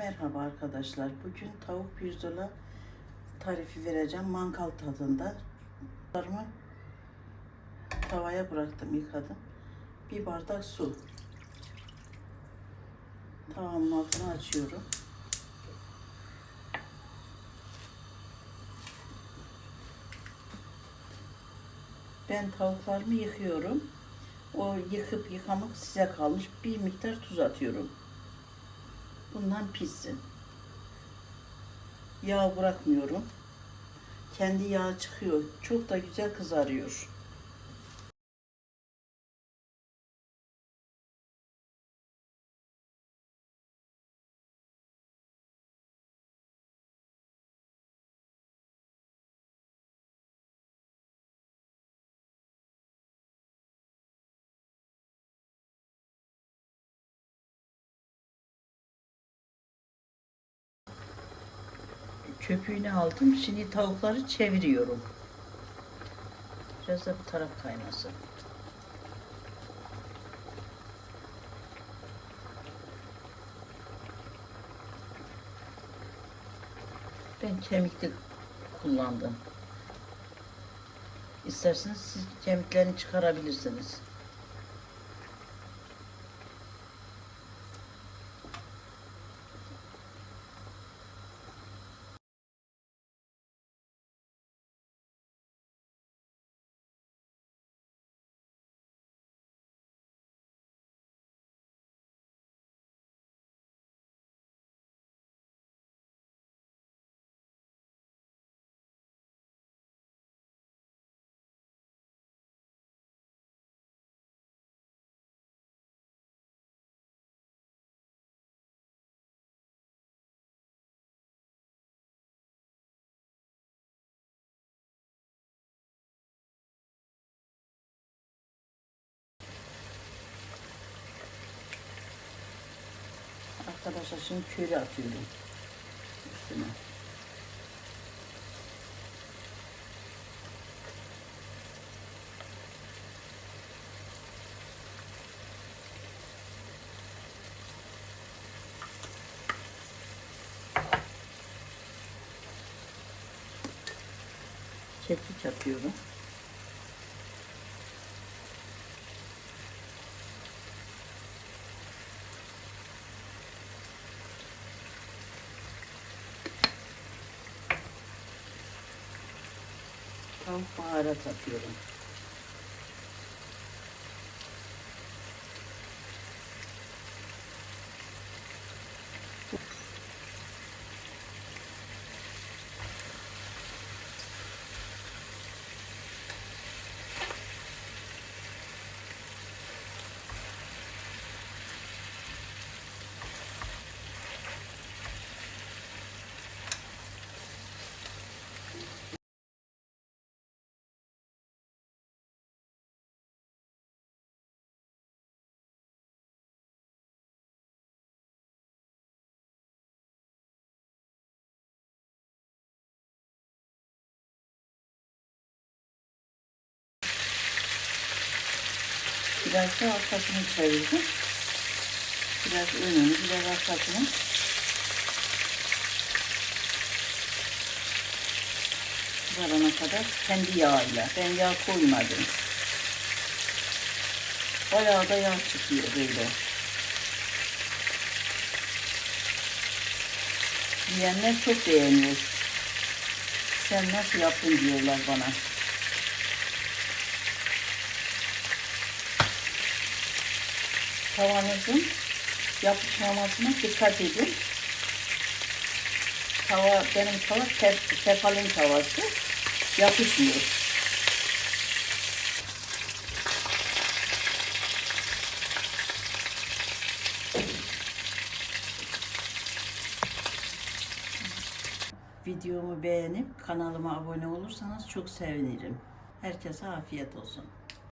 Merhaba arkadaşlar. Bugün tavuk pirzola tarifi vereceğim. Mangal tadında. Tavuklarımı tavaya bıraktım, yıkadım. Bir bardak su. Tavamın altını açıyorum. Ben tavuklarımı yıkıyorum. O yıkıp yıkamak size kalmış. Bir miktar tuz atıyorum. Bundan pişsin. Yağ bırakmıyorum. Kendi yağı çıkıyor. Çok da güzel kızarıyor. Köpüğünü aldım. Şimdi tavukları çeviriyorum. Biraz da bu taraf kaynasın. Ben kemikli kullandım. İsterseniz siz kemiklerini çıkarabilirsiniz. Arkadaşlar şimdi köri atıyorum üstüne. Kekik atıyorum. Então, Ampara, Tapira. Biraz da arkasını çevirdim. Biraz önünü, biraz arkasını. Kızarana kadar kendi yağıyla. Ben yağ koymadım. Bayağı da yağ çıkıyor böyle. Yiyenler çok beğeniyor. Sen nasıl yaptın diyorlar bana. Tavanızın yapışmamasına dikkat edin. Tava, benim tava tef, tefalin tavası yapışmıyor. Videomu beğenip kanalıma abone olursanız çok sevinirim. Herkese afiyet olsun.